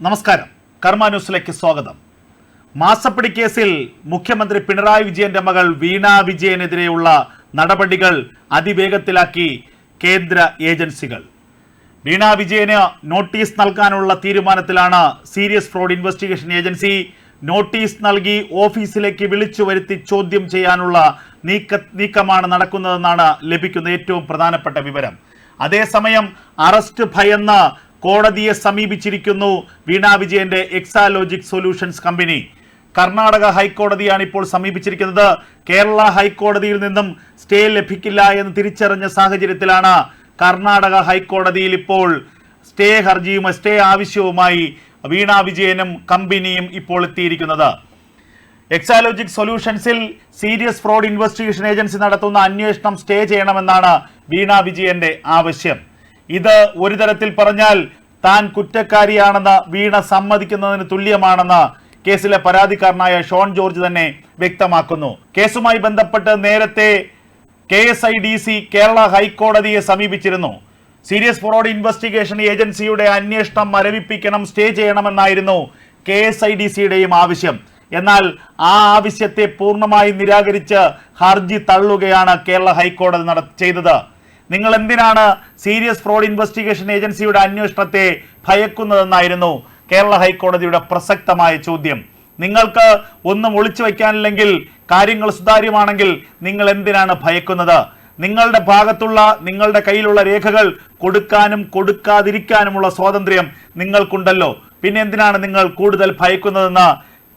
നമസ്കാരം. കർമ്മ ന്യൂസിലേക്ക് സ്വാഗതം. മാസപ്പടി കേസിൽ മുഖ്യമന്ത്രി പിണറായി വിജയന്റെ മകൾ വീണ വിജയനെതിരെയുള്ള നടപടികൾ അതിവേഗത്തിലാക്കി കേന്ദ്ര ഏജൻസികൾ. വീണ വിജയന് നോട്ടീസ് നൽകാനുള്ള തീരുമാനത്തിലാണ് serious fraud investigation agency notice നൽകി ഓഫീസിലേക്ക് വിളിച്ചു വരുത്തി ചോദ്യം ചെയ്യാനുള്ള നീക്ക നീക്കമാണ് നടക്കുന്നതെന്നാണ് ലഭിക്കുന്ന ഏറ്റവും പ്രധാനപ്പെട്ട വിവരം. അതേസമയം അറസ്റ്റ് ഭയന്ന് കോടതിയെ സമീപിച്ചിരിക്കുന്നു വീണ വിജയന്റെ എക്സാലോജിക് സൊല്യൂഷൻസ് കമ്പനി. കർണാടക ഹൈക്കോടതിയാണ് ഇപ്പോൾ സമീപിച്ചിരിക്കുന്നത്. കേരള ഹൈക്കോടതിയിൽ നിന്നും സ്റ്റേ ലഭിക്കില്ല എന്ന് തിരിച്ചറിഞ്ഞ സാഹചര്യത്തിലാണ് കർണാടക ഹൈക്കോടതിയിൽ ഇപ്പോൾ സ്റ്റേ ഹർജിയും സ്റ്റേ ആവശ്യവുമായി വീണ വിജയനും കമ്പനിയും ഇപ്പോൾ എത്തിയിരിക്കുന്നത്. എക്സാലോജിക് സൊല്യൂഷൻസിൽ സീരിയസ് ഫ്രോഡ് ഇൻവെസ്റ്റിഗേഷൻ ഏജൻസി നടത്തുന്ന അന്വേഷണം സ്റ്റേ ചെയ്യണമെന്നാണ് വീണ വിജയന്റെ ആവശ്യം. ഇത് ഒരു തരത്തിൽ പറഞ്ഞാൽ താൻ കുറ്റക്കാരിയാണെന്ന് വീണ സമ്മതിക്കുന്നതിന് തുല്യമാണെന്ന് കേസിലെ പരാതിക്കാരനായ ഷോൺ ജോർജ് തന്നെ വ്യക്തമാക്കുന്നു. കേസുമായി ബന്ധപ്പെട്ട് നേരത്തെ K S I D C Kerala ഹൈക്കോടതിയെ സമീപിച്ചിരുന്നു. സീരിയസ് ഫ്രോഡ് ഇൻവെസ്റ്റിഗേഷൻ ഏജൻസിയുടെ അന്വേഷണം മരവിപ്പിക്കണം സ്റ്റേ ചെയ്യണമെന്നായിരുന്നു കെ എസ് ഐ ഡി സിയുടെയും ആവശ്യം. എന്നാൽ ആ ആവശ്യത്തെ പൂർണമായി നിരാകരിച്ച് ഹർജി തള്ളുകയാണ് കേരള ഹൈക്കോടതി നട ചെയ്തത്. നിങ്ങൾ എന്തിനാണ് സീരിയസ് ഫ്രോഡ് ഇൻവെസ്റ്റിഗേഷൻ ഏജൻസിയുടെ അന്വേഷണത്തെ ഭയക്കുന്നതെന്നായിരുന്നു കേരള ഹൈക്കോടതിയുടെ പ്രസക്തമായ ചോദ്യം. നിങ്ങൾക്ക് ഒന്നും ഒളിച്ചു വയ്ക്കാനില്ലെങ്കിൽ കാര്യങ്ങൾ സുതാര്യമാണെങ്കിൽ നിങ്ങൾ എന്തിനാണ് ഭയക്കുന്നത്? നിങ്ങളുടെ ഭാഗത്തുള്ള നിങ്ങളുടെ കയ്യിലുള്ള രേഖകൾ കൊടുക്കാനും കൊടുക്കാതിരിക്കാനുമുള്ള സ്വാതന്ത്ര്യം നിങ്ങൾക്കുണ്ടല്ലോ. പിന്നെ എന്തിനാണ് നിങ്ങൾ കൂടുതൽ ഭയക്കുന്നതെന്ന്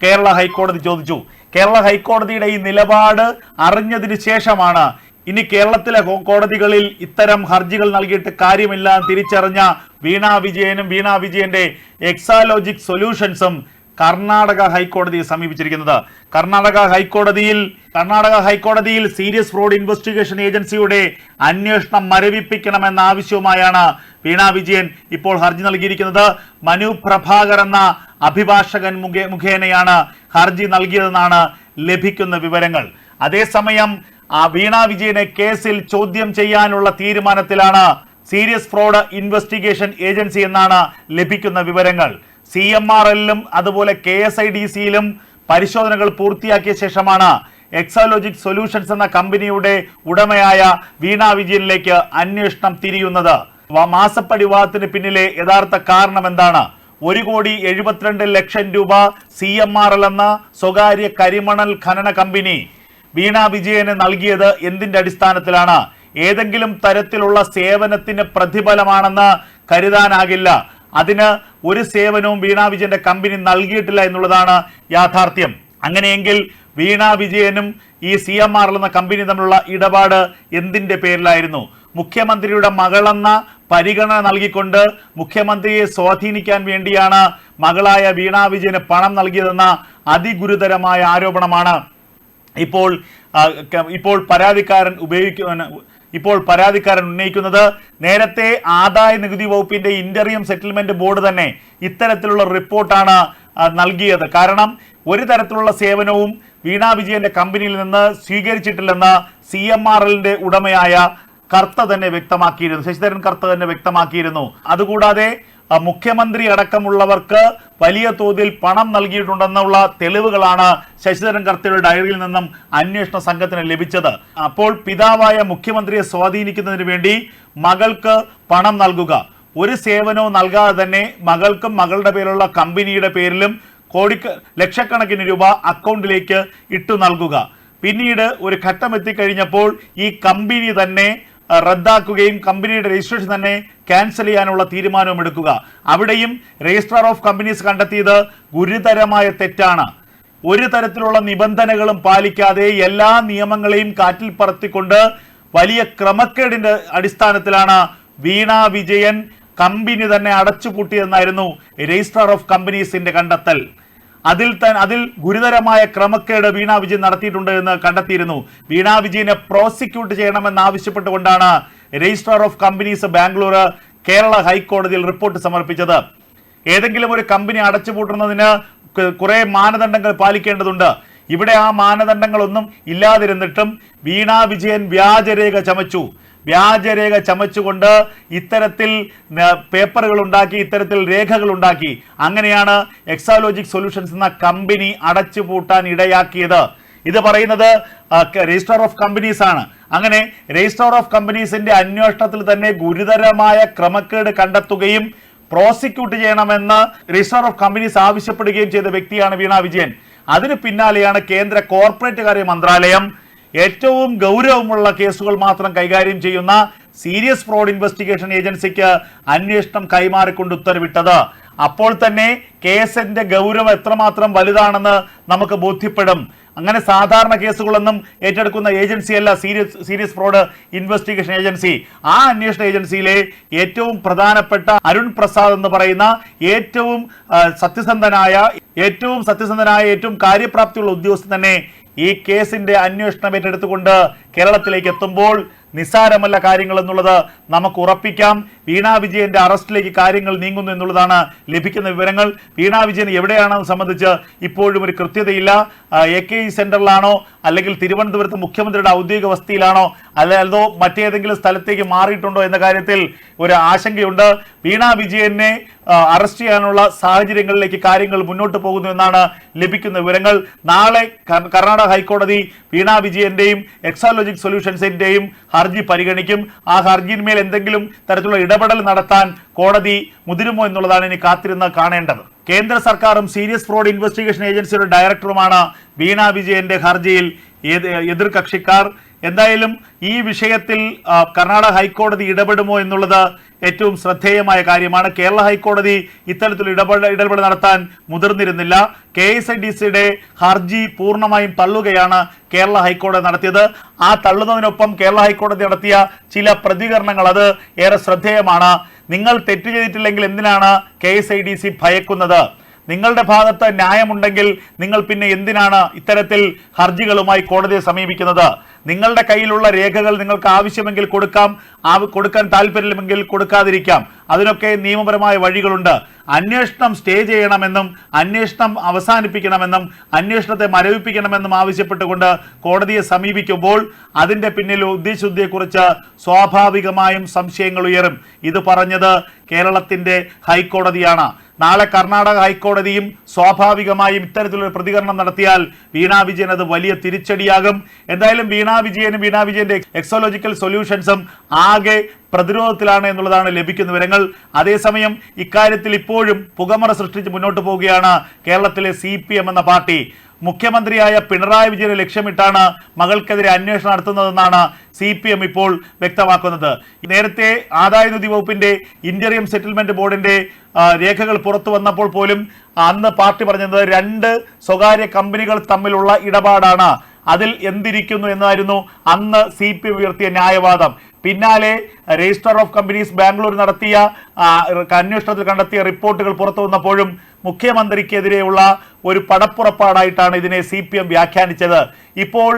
കേരള ഹൈക്കോടതി ചോദിച്ചു. കേരള ഹൈക്കോടതിയുടെ ഈ നിലപാട് അറിഞ്ഞതിന് ശേഷമാണ് ഇനി കേരളത്തിലെ കോടതികളിൽ ഇത്തരം ഹർജികൾ നൽകിയിട്ട് കാര്യമില്ല തിരിച്ചറിഞ്ഞ വീണ വിജയനും വീണ വിജയന്റെ എക്സാലോജിക് സൊല്യൂഷൻസും കർണാടക ഹൈക്കോടതിയെ സമീപിച്ചിരിക്കുന്നത്. കർണാടക ഹൈക്കോടതിയിൽ കർണാടക ഹൈക്കോടതിയിൽ സീരിയസ് ഫ്രോഡ് ഇൻവെസ്റ്റിഗേഷൻ ഏജൻസിയുടെ അന്വേഷണം മരവിപ്പിക്കണമെന്ന ആവശ്യവുമായാണ് വീണ വിജയൻ ഇപ്പോൾ ഹർജി നൽകിയിരിക്കുന്നത്. മനു പ്രഭാകർ എന്ന അഭിഭാഷകൻ മുഖേനയാണ് ഹർജി നൽകിയതെന്നാണ് ലഭിക്കുന്ന വിവരങ്ങൾ. അതേസമയം ആ വീണ വിജയനെ കേസിൽ ചോദ്യം ചെയ്യാനുള്ള തീരുമാനത്തിലാണ് സീരിയസ് ഫ്രോഡ് ഇൻവെസ്റ്റിഗേഷൻ ഏജൻസി എന്നാണ് ലഭിക്കുന്ന വിവരങ്ങൾ. സി എം ആർ എല്ലിലും അതുപോലെ കെ എസ് ഐ ഡി സിയിലും പരിശോധനകൾ പൂർത്തിയാക്കിയ ശേഷമാണ് എക്സോളജിക് സൊല്യൂഷൻസ് എന്ന കമ്പനിയുടെ ഉടമയായ വീണ വിജയനിലേക്ക് അന്വേഷണം തിരിയുന്നത്. മാസപ്പടി വിവാദത്തിന് പിന്നിലെ യഥാർത്ഥ കാരണം എന്താണ്? ഒരു കോടി എഴുപത്തിരണ്ട് ലക്ഷം രൂപ സി എം ആർ എൽ എന്ന സ്വകാര്യ കരിമണൽ ഖനന കമ്പനി വീണ വിജയന് നൽകിയത് എന്തിന്റെ അടിസ്ഥാനത്തിലാണ്? ഏതെങ്കിലും തരത്തിലുള്ള സേവനത്തിന് പ്രതിഫലമാണെന്ന് കരുതാനാകില്ല. അതിന് ഒരു സേവനവും വീണ വിജയന്റെ കമ്പനി നൽകിയിട്ടില്ല എന്നുള്ളതാണ് യാഥാർത്ഥ്യം. അങ്ങനെയെങ്കിൽ വീണ വിജയനും ഈ സി എം ആർ എന്ന കമ്പനി തമ്മിലുള്ള ഇടപാട് എന്തിന്റെ പേരിലായിരുന്നു? മുഖ്യമന്ത്രിയുടെ മകളെന്ന പരിഗണന നൽകിക്കൊണ്ട് മുഖ്യമന്ത്രിയെ സ്വാധീനിക്കാൻ വേണ്ടിയാണ് മകളായ വീണ വിജയന് പണം നൽകിയതെന്ന അതിഗുരുതരമായ ആരോപണമാണ് ഇപ്പോൾ ഇപ്പോൾ പരാതിക്കാരൻ ഉപയോഗിക്കുന്ന ഇപ്പോൾ പരാതിക്കാരൻ ഉന്നയിക്കുന്നത് നേരത്തെ ആദായ നികുതി വകുപ്പിന്റെ ഇന്റർവ്യൂം സെറ്റിൽമെന്റ് ബോർഡ് തന്നെ ഇത്തരത്തിലുള്ള റിപ്പോർട്ടാണ് നൽകിയത്. കാരണം ഒരു തരത്തിലുള്ള സേവനവും വീണ വിജയന്റെ കമ്പനിയിൽ നിന്ന് സ്വീകരിച്ചിട്ടില്ലെന്ന് സി എം ആർ എല്ലിന്റെ ഉടമയായ കർത്ത തന്നെ വ്യക്തമാക്കിയിരുന്നു. ശശിധരൻ കർത്ത തന്നെ വ്യക്തമാക്കിയിരുന്നു. അതുകൂടാതെ മുഖ്യമന്ത്രി അടക്കമുള്ളവർക്ക് വലിയ തോതിൽ പണം നൽകിയിട്ടുണ്ടെന്നുള്ള തെളിവുകളാണ് ശശിധരൻ കർത്തയുടെ ഡയറിയിൽ നിന്നും അന്വേഷണ സംഘത്തിന് ലഭിച്ചത്. അപ്പോൾ പിതാവായ മുഖ്യമന്ത്രിയെ സ്വാധീനിക്കുന്നതിന് വേണ്ടി മകൾക്ക് പണം നൽകുക. ഒരു സേവനവും നൽകാതെ തന്നെ മകൾക്കും മകളുടെ പേരിലുള്ള കമ്പനിയുടെ പേരിലും കോടിക്ക ലക്ഷക്കണക്കിന് രൂപ അക്കൗണ്ടിലേക്ക് ഇട്ടു നൽകുക. പിന്നീട് ഒരു ഘട്ടം എത്തിക്കഴിഞ്ഞപ്പോൾ ഈ കമ്പനി തന്നെ റദ്ദാക്കുകയും കമ്പനിയുടെ രജിസ്ട്രേഷൻ തന്നെ ക്യാൻസൽ ചെയ്യാനുള്ള തീരുമാനവും എടുക്കുക. അവിടെയും രജിസ്ട്രാർ ഓഫ് കമ്പനീസ് കണ്ടെത്തിയത് ഗുരുതരമായ തെറ്റാണ്. ഒരു തരത്തിലുള്ള നിബന്ധനകളും പാലിക്കാതെ എല്ലാ നിയമങ്ങളെയും കാറ്റിൽ പറത്തിക്കൊണ്ട് വലിയ ക്രമക്കേടിന്റെ അടിസ്ഥാനത്തിലാണ് വീണ വിജയൻ കമ്പനി തന്നെ അടച്ചുപൂട്ടിയെന്നായിരുന്നു രജിസ്ട്രാർ ഓഫ് കമ്പനീസിന്റെ കണ്ടെത്തൽ. അതിൽ തൻ അതിൽ ഗുരുതരമായ ക്രമക്കേട് വീണ വിജയൻ നടത്തിയിട്ടുണ്ട് എന്ന് കണ്ടെത്തിയിരുന്നു. വീണ വിജയനെ പ്രോസിക്യൂട്ട് ചെയ്യണമെന്ന് ആവശ്യപ്പെട്ടുകൊണ്ടാണ് registrar of companies Bangalore Kerala ഹൈക്കോടതിയിൽ റിപ്പോർട്ട് സമർപ്പിച്ചത്. ഏതെങ്കിലും ഒരു കമ്പനി അടച്ചുപൂട്ടുന്നതിന് കുറേ മാനദണ്ഡങ്ങൾ പാലിക്കേണ്ടതുണ്ട്. ഇവിടെ ആ മാനദണ്ഡങ്ങളൊന്നും ഇല്ലാതിരുന്നിട്ടും വീണ വിജയൻ വ്യാജരേഖ ചമച്ചു. വ്യാജരേഖ ചമച്ചുകൊണ്ട് ഇത്തരത്തിൽ പേപ്പറുകൾ ഉണ്ടാക്കി ഇത്തരത്തിൽ രേഖകൾ ഉണ്ടാക്കി അങ്ങനെയാണ് എക്സാലോജിക് സൊല്യൂഷൻസ് എന്ന കമ്പനി അടച്ചുപൂട്ടാൻ ഇടയാക്കിയത്. ഇത് പറയുന്നത് രജിസ്ട്രാർ ഓഫ് കമ്പനീസ് ആണ്. അങ്ങനെ രജിസ്ട്രാർ ഓഫ് കമ്പനീസിന്റെ അന്വേഷണത്തിൽ തന്നെ ഗുരുതരമായ ക്രമക്കേട് കണ്ടെത്തുകയും പ്രോസിക്യൂട്ട് ചെയ്യണമെന്ന് രജിസ്ട്രാർ ഓഫ് കമ്പനീസ് ആവശ്യപ്പെടുകയും ചെയ്ത വ്യക്തിയാണ് വീണ വിജയൻ. അതിന് പിന്നാലെയാണ് കേന്ദ്ര കോർപ്പറേറ്റ് കാര്യ മന്ത്രാലയം ഏറ്റവും ഗൗരവമുള്ള കേസുകൾ മാത്രം കൈകാര്യം ചെയ്യുന്ന സീരിയസ് ഫ്രോഡ് ഇൻവെസ്റ്റിഗേഷൻ ഏജൻസിക്ക് അന്വേഷണം കൈമാറിക്കൊണ്ട് ഉത്തരവിട്ടത്. അപ്പോൾ തന്നെ കേസിന്റെ ഗൗരവം എത്രമാത്രം വലുതാണെന്ന് നമുക്ക് ബോധ്യപ്പെടും. അങ്ങനെ സാധാരണ കേസുകളൊന്നും ഏറ്റെടുക്കുന്ന ഏജൻസിയല്ല serious serious fraud investigation agency. ആ അന്വേഷണ ഏജൻസിയിലെ ഏറ്റവും പ്രധാനപ്പെട്ട അരുൺ പ്രസാദ് എന്ന് പറയുന്ന ഏറ്റവും സത്യസന്ധനായ ഏറ്റവും സത്യസന്ധനായ ഏറ്റവും കാര്യപ്രാപ്തിയുള്ള ഉദ്യോഗസ്ഥൻ തന്നെ ഈ കേസിന്റെ അന്വേഷണം ഏറ്റെടുത്തുകൊണ്ട് കേരളത്തിലേക്ക് എത്തുമ്പോൾ നിസ്സാരമല്ല കാര്യങ്ങൾ എന്നുള്ളത് നമുക്ക് ഉറപ്പിക്കാം. വീണ വിജയന്റെ അറസ്റ്റിലേക്ക് കാര്യങ്ങൾ നീങ്ങുന്നു എന്നുള്ളതാണ് ലഭിക്കുന്ന വിവരങ്ങൾ. വീണ വിജയൻ എവിടെയാണെന്ന് സംബന്ധിച്ച് ഇപ്പോഴും ഒരു കൃത്യതയില്ല. എ കെ ഇ സെന്ററിലാണോ? അല്ലെങ്കിൽ തിരുവനന്തപുരത്ത് മുഖ്യമന്ത്രിയുടെ ഔദ്യോഗിക വസതിയിലാണോ അല്ല അതോ മറ്റേതെങ്കിലും സ്ഥലത്തേക്ക് മാറിയിട്ടുണ്ടോ എന്ന കാര്യത്തിൽ ഒരു ആശങ്കയുണ്ട്. വീണ വിജയനെ അറസ്റ്റ് ചെയ്യാനുള്ള സാഹചര്യങ്ങളിലേക്ക് കാര്യങ്ങൾ മുന്നോട്ട് പോകുന്നു എന്നാണ് ലഭിക്കുന്ന വിവരങ്ങൾ. നാളെ കർണാടക ഹൈക്കോടതി വീണ വിജയന്റെയും എക്സാലോജിക് സൊല്യൂഷൻസിന്റെയും ഹർജി പരിഗണിക്കും. ആ ഹർജിയിന്മേൽ എന്തെങ്കിലും തരത്തിലുള്ള ഇടപെടൽ നടത്താൻ കോടതി മുതിരുമോ എന്നുള്ളതാണ് ഇനി കാത്തിരുന്ന് കാണേണ്ടത്. കേന്ദ്ര സർക്കാരും സീരിയസ് ഫ്രോഡ് ഇൻവെസ്റ്റിഗേഷൻ ഏജൻസിയുടെ ഡയറക്ടറുമാണ് വീണ വിജയന്റെ ഹർജിയിൽ എതി- എതിർ കക്ഷിക്കാർ. എന്തായാലും ഈ വിഷയത്തിൽ കർണാടക ഹൈക്കോടതി ഇടപെടുമോ എന്നുള്ളത് ഏറ്റവും ശ്രദ്ധേയമായ കാര്യമാണ്. കേരള ഹൈക്കോടതി ഇത്തരത്തിൽ ഇടപെട ഇടപെടൽ നടത്താൻ മുതിർന്നിരുന്നില്ല. കെ എസ് ഐ ഡി സിയുടെ ഹർജി പൂർണമായും തള്ളുകയാണ് കേരള ഹൈക്കോടതി നടത്തിയത്. ആ തള്ളുന്നതിനൊപ്പം കേരള ഹൈക്കോടതി നടത്തിയ ചില പ്രതികരണങ്ങൾ അത് ഏറെ ശ്രദ്ധേയമാണ്. നിങ്ങൾ തെറ്റ് ചെയ്തിട്ടില്ലെങ്കിൽ എന്തിനാണ് K S I D C ഭയക്കുന്നത്? നിങ്ങളുടെ ഭാഗത്ത് ന്യായമുണ്ടെങ്കിൽ നിങ്ങൾ പിന്നെ എന്തിനാണ് ഇത്തരത്തിൽ ഹർജികളുമായി കോടതിയെ സമീപിക്കുന്നത്? നിങ്ങളുടെ കയ്യിലുള്ള രേഖകൾ നിങ്ങൾക്ക് ആവശ്യമെങ്കിൽ കൊടുക്കാം കൊടുക്കാൻ താല്പര്യമില്ലെങ്കിൽ കൊടുക്കാതിരിക്കാം. അതിനൊക്കെ നിയമപരമായ വഴികളുണ്ട്. അന്വേഷണം സ്റ്റേ ചെയ്യണമെന്നും അന്വേഷണം അവസാനിപ്പിക്കണമെന്നും അന്വേഷണത്തെ മരവിപ്പിക്കണമെന്നും ആവശ്യപ്പെട്ടുകൊണ്ട് കോടതിയെ സമീപിക്കുമ്പോൾ അതിന്റെ പിന്നിൽ ഉദ്ദേശശുദ്ധിയെക്കുറിച്ച് സ്വാഭാവികമായും സംശയങ്ങൾ ഉയരും. ഇത് പറഞ്ഞത് കേരളത്തിന്റെ ഹൈക്കോടതിയാണ്. നാളെ കർണാടക ഹൈക്കോടതിയും സ്വാഭാവികമായും ഇത്തരത്തിലൊരു പ്രതികരണം നടത്തിയാൽ വീണ വിജയൻ അത് വലിയ തിരിച്ചടിയാകും. എന്തായാലും വീണ വിജയനും വീണാ വിജയന്റെ എക്സോളജിക്കൽ സൊല്യൂഷൻസും ആകെ പ്രതിരോധത്തിലാണ് എന്നുള്ളതാണ് ലഭിക്കുന്ന വിവരങ്ങൾ. അതേസമയം ഇക്കാര്യത്തിൽ ഇപ്പോഴും പുകമറ സൃഷ്ടിച്ച് മുന്നോട്ട് പോവുകയാണ് കേരളത്തിലെ സി എന്ന പാർട്ടി. മുഖ്യമന്ത്രിയായ പിണറായി വിജയനെ ലക്ഷ്യമിട്ടാണ് മകൾക്കെതിരെ അന്വേഷണം നടത്തുന്നതെന്നാണ് സി പി എം ഇപ്പോൾ വ്യക്തമാക്കുന്നത്. നേരത്തെ ആദായനിധി വകുപ്പിന്റെ ഇന്ററിയം സെറ്റിൽമെന്റ് ബോർഡിന്റെ രേഖകൾ പുറത്തു വന്നപ്പോൾ പോലും അന്ന് പാർട്ടി പറഞ്ഞത് രണ്ട് സ്വകാര്യ കമ്പനികൾ തമ്മിലുള്ള ഇടപാടാണ്. അതിൽ എന്തിരിക്കുന്നു എന്നായിരുന്നു അന്ന് സി പി ഉയർത്തിയ ന്യായവാദം. പിന്നാലെ രജിസ്റ്റർ ഓഫ് കമ്പനീസ് ബാംഗ്ലൂർ നടത്തിയ അന്വേഷണത്തിൽ കണ്ടെത്തിയ റിപ്പോർട്ടുകൾ പുറത്തു വന്നപ്പോഴും മുഖ്യമന്ത്രിക്കെതിരെയുള്ള ഒരു പടപ്പുറപ്പാടായിട്ടാണ് ഇതിനെ സി പി എം വ്യാഖ്യാനിച്ചത്. ഇപ്പോൾ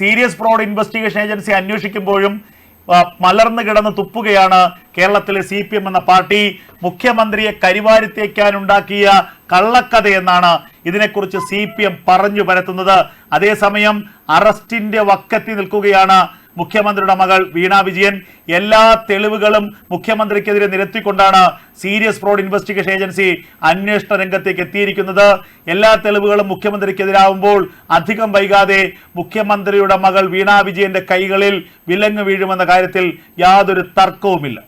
സീരിയസ് ഫ്രോഡ് ഇൻവെസ്റ്റിഗേഷൻ ഏജൻസി അന്വേഷിക്കുമ്പോഴും മലർന്നു കിടന്ന് തുപ്പുകയാണ് കേരളത്തിലെ സി പി എം എന്ന പാർട്ടി. മുഖ്യമന്ത്രിയെ കരിവാരിത്തേക്കാനുണ്ടാക്കിയ കള്ളക്കഥയെന്നാണ് ഇതിനെക്കുറിച്ച് സി പി എം പറഞ്ഞു പരത്തുന്നത്. അതേസമയം അറസ്റ്റിന്റെ വക്കത്തി നിൽക്കുകയാണ് മുഖ്യമന്ത്രിയുടെ മകൾ വീണ വിജയൻ എല്ലാ തെളിവുകളും മുഖ്യമന്ത്രിക്കെതിരെ നിരത്തിക്കൊണ്ടാണ് സീരിയസ് ഫ്രോഡ് ഇൻവെസ്റ്റിഗേഷൻ ഏജൻസി അന്വേഷണ രംഗത്തേക്ക് എത്തിയിരിക്കുന്നത്. എല്ലാ തെളിവുകളും മുഖ്യമന്ത്രിക്കെതിരാവുമ്പോൾ അധികം വൈകാതെ മുഖ്യമന്ത്രിയുടെ മകൾ വീണ വിജയന്റെ കൈകളിൽ വിലങ്ങ് വീഴുമെന്ന കാര്യത്തിൽ യാതൊരു തർക്കവുമില്ല.